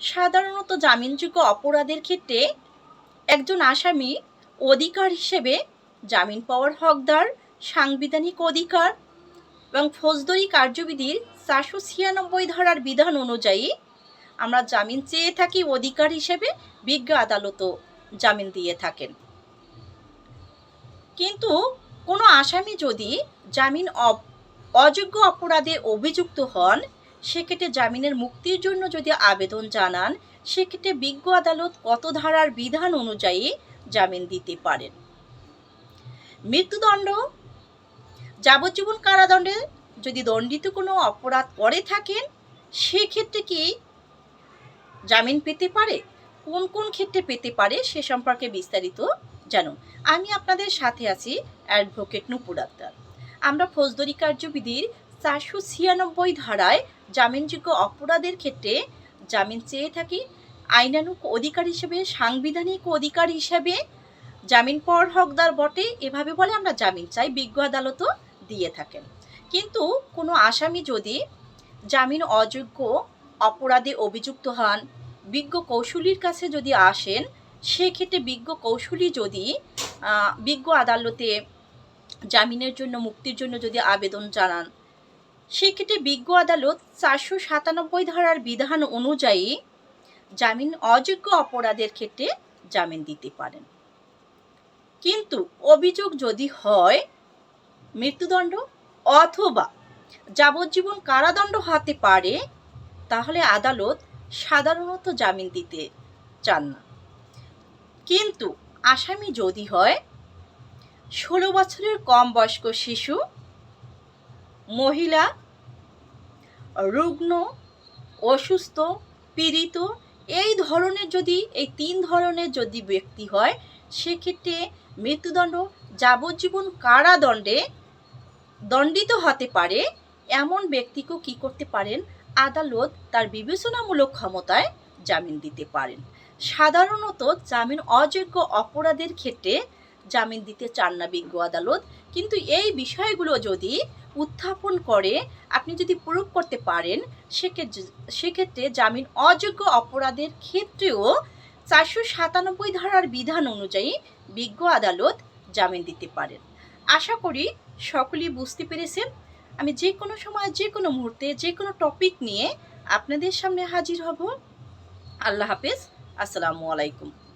সাধারণত জামিনযোগ্য অপরাধের ক্ষেত্রে একজন আসামি অধিকার হিসেবে জামিন পাওয়ার হকদার, সাংবিধানিক অধিকার এবং ফৌজদারি কার্যবিধির চারশো ছিয়ানব্বই ধারার বিধান অনুযায়ী আমরা জামিন চেয়ে থাকি অধিকার হিসেবে বিজ্ঞ আদালতও জামিন দিয়ে থাকেন। কিন্তু কোনো আসামি যদি জামিন অযোগ্য অপরাধে অভিযুক্ত হন সেক্ষেত্রে জামিনের মুক্তির জন্য যদি আবেদন জানান, সেক্ষেত্রে বিজ্ঞ আদালত কত ধারার বিধান অনুযায়ী জামিন দিতে পারেন? মৃত্যুদণ্ড, যাবজ্জীবন কারাদণ্ডে যদি দণ্ডিত কোনো অপরাধ করে থাকেন, সেক্ষেত্রে কি জামিন পেতে পারে? কোন কোন ক্ষেত্রে পেতে পারে সে সম্পর্কে বিস্তারিত জানুন। আমি আপনাদের সাথে আছি অ্যাডভোকেট নুপুর আক্তার। আমরা ফৌজদারি কার্যবিধির চারশো ছিয়ানব্বই ধারায় জামিনযোগ্য অপরাধের ক্ষেত্রে জামিন চেয়ে থাকি আইনানুক অধিকার হিসেবে, সাংবিধানিক অধিকার হিসেবে। জামিন পাওয়ার হকদার বটে, এভাবে বলে আমরা জামিন চাই, বিজ্ঞ আদালতও দিয়ে থাকেন। কিন্তু কোনো আসামি যদি জামিন অযোগ্য অপরাধে অভিযুক্ত হন, বিজ্ঞ কৌশলীর কাছে যদি আসেন, সেক্ষেত্রে বিজ্ঞ কৌশলী যদি বিজ্ঞ আদালতে জামিনের জন্য, মুক্তির জন্য যদি আবেদন জানান সেক্ষেত্রে বিজ্ঞ আদালত চারশো সাতানব্বই ধারার বিধান অনুযায়ী জামিন অযোগ্য অপরাধের ক্ষেত্রে জামিন দিতে পারেন। কিন্তু অভিযোগ যদি হয়, মৃত্যুদণ্ড অথবা যাবজ্জীবন কারাদণ্ড হতে পারে, তাহলে আদালত সাধারণত জামিন দিতে চান না। কিন্তু আসামি যদি হয়, ষোলো বছরের কম বয়স্ক শিশু মহিলা, রুগ্ন, অসুস্থ, পীড়িত, এই ধরনের যদি, এই তিন ধরনের যদি ব্যক্তি হয়, সেক্ষেত্রে মৃত্যুদণ্ড, যাবজ্জীবন কারাদণ্ডে দণ্ডিত হতে পারে। এমন ব্যক্তিকেও কি করতে পারেন? আদালত তার বিবেচনামূলক ক্ষমতায় জামিন দিতে পারেন। সাধারণত জামিন অযোগ্য অপরাধের ক্ষেত্রে জামিন দিতে চান না বিজ্ঞ আদালত। কিন্তু এই বিষয়গুলো যদি উত্থাপন করে, আপনি যদি প্রয়োগ করতে পারেন, সেক্ষেত্রে সেক্ষেত্রে জামিন অযোগ্য অপরাধের ক্ষেত্রেও চারশো সাতানব্বই ধারার বিধান অনুযায়ী বিজ্ঞ আদালত জামিন দিতে পারেন। আশা করি সকলেই বুঝতে পেরেছেন। আমি যে কোনো সময়, যে কোনো মুহূর্তে, যে কোনো টপিক নিয়ে আপনাদের সামনে হাজির হব। আল্লাহ হাফেজ। আসসালামু আলাইকুম।